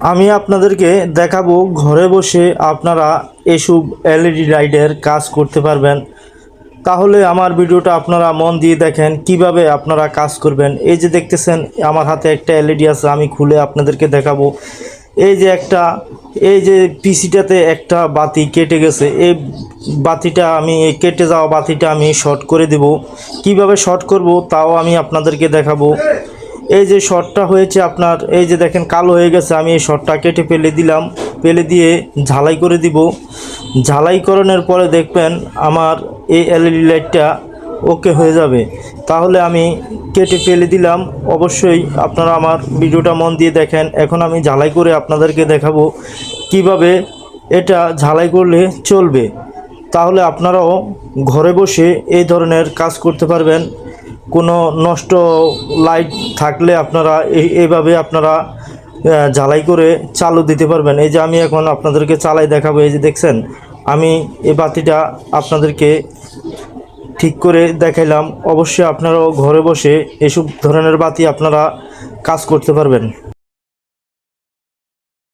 আমি আপনাদেরকে দেখাবো ঘরে বসে আপনারা এসব এলইডি লাইটের কাজ করতে পারবেন। তাহলে আমার ভিডিওটা আপনারা মন দিয়ে দেখেন, কীভাবে আপনারা কাজ করবেন। এই যে দেখতেছেন, আমার হাতে একটা এলইডি আছে, আমি খুলে আপনাদেরকে দেখাবো। এই যে একটা, এই যে পিসিটাতে একটা বাতি কেটে গেছে, এই বাতিটা আমি, এই কেটে যাওয়া বাতিটা আমি শর্ট করে দেব। কীভাবে শর্ট করব, তাও আমি আপনাদেরকে দেখাবো। এই যে শর্টটা হয়েছে আপনার, এই যে দেখেন কালো হয়ে গেছে, আমি এই শর্টটা কেটে ফেলে দিলাম, ফেলে দিয়ে ঝালাই করে দিব। ঝালাইকরণের পরে দেখবেন আমার এই এলইডি লাইটটা ওকে হয়ে যাবে। তাহলে আমি কেটে ফেলে দিলাম, অবশ্যই আপনারা আমার ভিডিওটা মন দিয়ে দেখেন। এখন আমি ঝালাই করে আপনাদেরকে দেখাবো কীভাবে এটা ঝালাই করলে চলবে। তাহলে আপনারাও ঘরে বসে এই ধরনের কাজ করতে পারবেন। কোনো নষ্ট লাইট থাকলে আপনারা এই, এইভাবে আপনারা ঝালাই করে চালু দিতে পারবেন। এই যে আমি এখন আপনাদেরকে চালাই দেখাবো, এই যে দেখছেন, আমি এই বাতিটা আপনাদেরকে ঠিক করে দেখাইলাম। অবশ্যই আপনারাও ঘরে বসে এসব ধরনের বাতি আপনারা কাজ করতে পারবেন।